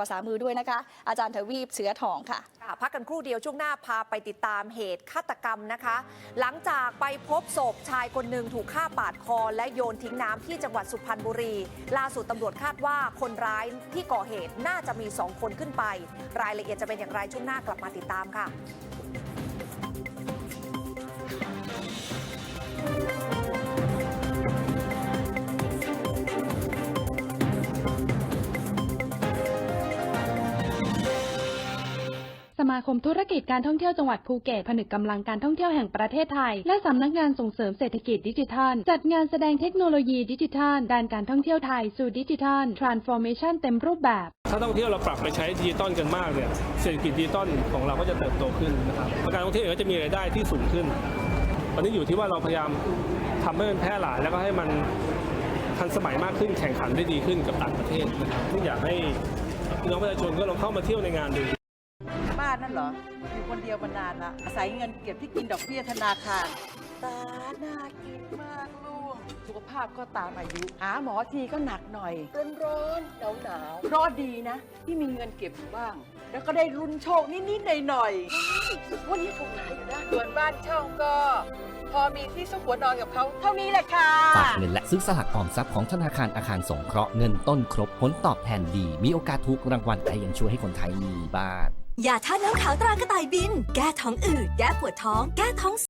ภาษามือด้วยนะคะ อาจารย์ทวีปเสือทองค่ะ ค่ะพักกันครู่เดียวช่วงหน้าพาไปติดตามเหตุฆาตกรรมนะคะ หลังจากไปพบศพชายคนหนึ่งถูกฆ่าปาดคอ และโยนทิ้งน้ำที่จังหวัดสุพรรณบุรี ล่าสุดตำรวจคาดว่าคนร้ายที่ก่อเหตุน่าจะมี 2 คนขึ้นไป รายละเอียดจะเป็นอย่างไรช่วงหน้ากลับมาติดตามค่ะ มาคมธุรกิจการท่องเที่ยวจังหวัดภูเก็ตผนึกกำลังการท่องเที่ยวแห่งประเทศไทย และสำนักงานส่งเสริมเศรษฐกิจดิจิทัล จัดงานแสดงเทคโนโลยีดิจิทัล ด้านการท่องเที่ยวไทยสู่ดิจิทัล transformation เต็มรูปแบบ ถ้าท่องเที่ยวเราปรับไปใช้ดิจิตอลกันมากเนี่ยเศรษฐกิจดิจิตอลของเราก็จะเติบโตขึ้นนะครับการท่องเที่ยวก็จะมีรายได้ที่สูงขึ้นตอนนี้อยู่ที่ว่าเราพยายามทำให้มันแพร่หลายแล้วก็ให้มันทันสมัยมากขึ้นแข่งขันได้ดีขึ้นกับต่างประเทศนะครับที่อยากให้พี่น้องประชาชนก็ลองเข้ามาเที่ยวในงานดูบ้า นนั่นเหรอ อยู่คนเดียวมานานละอาศัยเงินเก็บที่กินดอกเบี้ยธนาคาร ตาน่ากินมากลูก สุขภาพก็ตามอายุ หาหมอทีก็หนักหน่อย ร้อนร้อนหนาวหนาวๆเพราะดีนะ ที่มีเงินเก็บอยู่บ้าง แล้วก็ได้รุนโชคนิดๆหน่อยๆวันนี้ถูกหลายอยู่นะส่วนบ้านเช่าก็ พอมีที่ซุกหัวนอนกับเขาเท่านี้แหละค่ะ ฝากเงินและซื้อสลากออมทรัพย์ของธนาคารอาคารสงเคราะห์เงินต้นครบผลตอบแทนดี มีโอกาสถูกรางวัลแต่ยังช่วยให้คนไทยมีบ้าน ยาท่าตุน้ำขาวตรากระต่ายบิน แก้ท้องอืด แก้ปวดท้อง แก้ท้อง